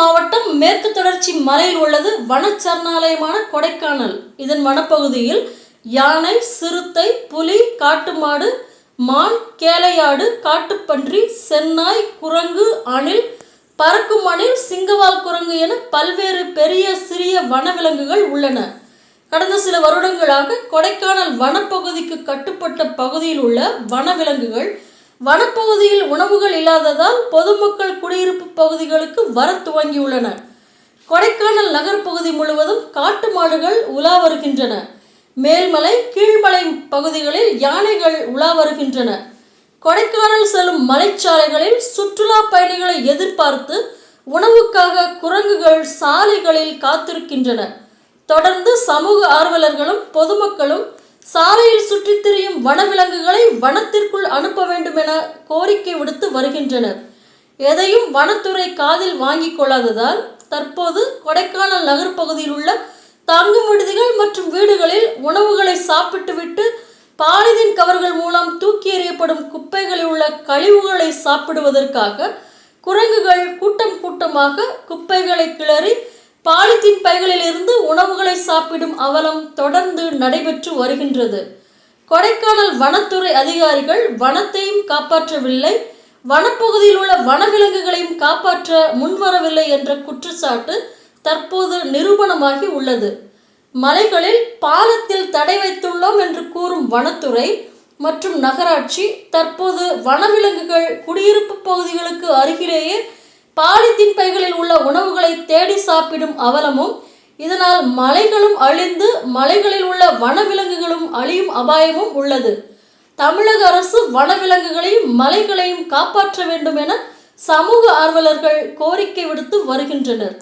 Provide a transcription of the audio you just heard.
மாவட்டம் மேற்கு தொடர்ச்சி மலையில் உள்ளது வனச்சரணாலயமான கொடைக்கானல். இதன் வனப்பகுதியில் யானை சிறுத்தை புலி காட்டுமாடு மான் கேளையாடு காட்டுப்பன்றி சென்னாய் குரங்கு அணில் பறக்கும் அணில் சிங்கவால் குரங்கு என பல்வேறு பெரிய சிறிய வனவிலங்குகள் உள்ளன. கடந்த சில வருடங்களாக கொடைக்கானல் வனப்பகுதிக்கு கட்டுப்பட்ட பகுதியில் உள்ள வனவிலங்குகள் வனப்பகுதியில் உணவுகள் இல்லாததால் பொதுமக்கள் குடியிருப்பு பகுதிகளுக்கு வர துவங்கியுள்ளன கொடைக்கானல் நகர் பகுதி முழுவதும் காட்டு மாடுகள் உலா வருகின்றன. மேல்மலை கீழ்மலை பகுதிகளில் யானைகள் உலா வருகின்றன. கொடைக்கானல் செல்லும் மலைச்சாலைகளில் சுற்றுலா பயணிகளை எதிர்பார்த்து உணவுக்காக குரங்குகள் சாலைகளில் காத்திருக்கின்றன. தொடர்ந்து சமூக ஆர்வலர்களும் பொதுமக்களும் சாலையில் சுற்றித் திரியும் வனவிலங்குகளை வனத்திற்குள் அனுப்ப வேண்டும் என கோரிக்கை விடுத்து வருகின்றனர். எதையும் வனத்துறை காதில் வாங்கிக் கொள்ளாததால் தற்போது கொடைக்கானல் நகர் பகுதியில் உள்ள தங்கும் விடுதிகள் மற்றும் வீடுகளில் உணவுகளை சாப்பிட்டுவிட்டு பாலிதீன் கவர்கள் மூலம் தூக்கி எறியப்படும் குப்பைகளில் உள்ள கழிவுகளை சாப்பிடுவதற்காக குரங்குகள் கூட்டம் கூட்டமாக குப்பைகளை கிளறி பாலித்தீன் பைகளில் சாப்பிடும் அவலம் தொடர்ந்து நடைபெற்று வருகின்றது. கொடைக்கானல் வனத்துறை அதிகாரிகள் வனத்தையும் காப்பாற்றவில்லை. வனப்பகுதியில் உள்ள வனவிலங்குகளையும் காப்பாற்ற முன்வரவில்லை என்ற குற்றச்சாட்டு தற்போது நிரூபணமாகி உள்ளது. மலைகளில் பாலத்தில் தடை வைத்துள்ளோம் என்று கூறும் வனத்துறை மற்றும் நகராட்சி தற்போது வனவிலங்குகள் குடியிருப்பு பகுதிகளுக்கு அருகிலேயே பாலித்தீன் பைகளில் உள்ள உணவுகளை தேடி சாப்பிடும் அவலமும் இதனால் மலைகளும் அழிந்து மலைகளில் உள்ள வனவிலங்குகளும் அழியும் அபாயமும் உள்ளது. தமிழக அரசு வனவிலங்குகளையும் மலைகளையும் காப்பாற்ற வேண்டும் என சமூக ஆர்வலர்கள் கோரிக்கை விடுத்து வருகின்றனர்.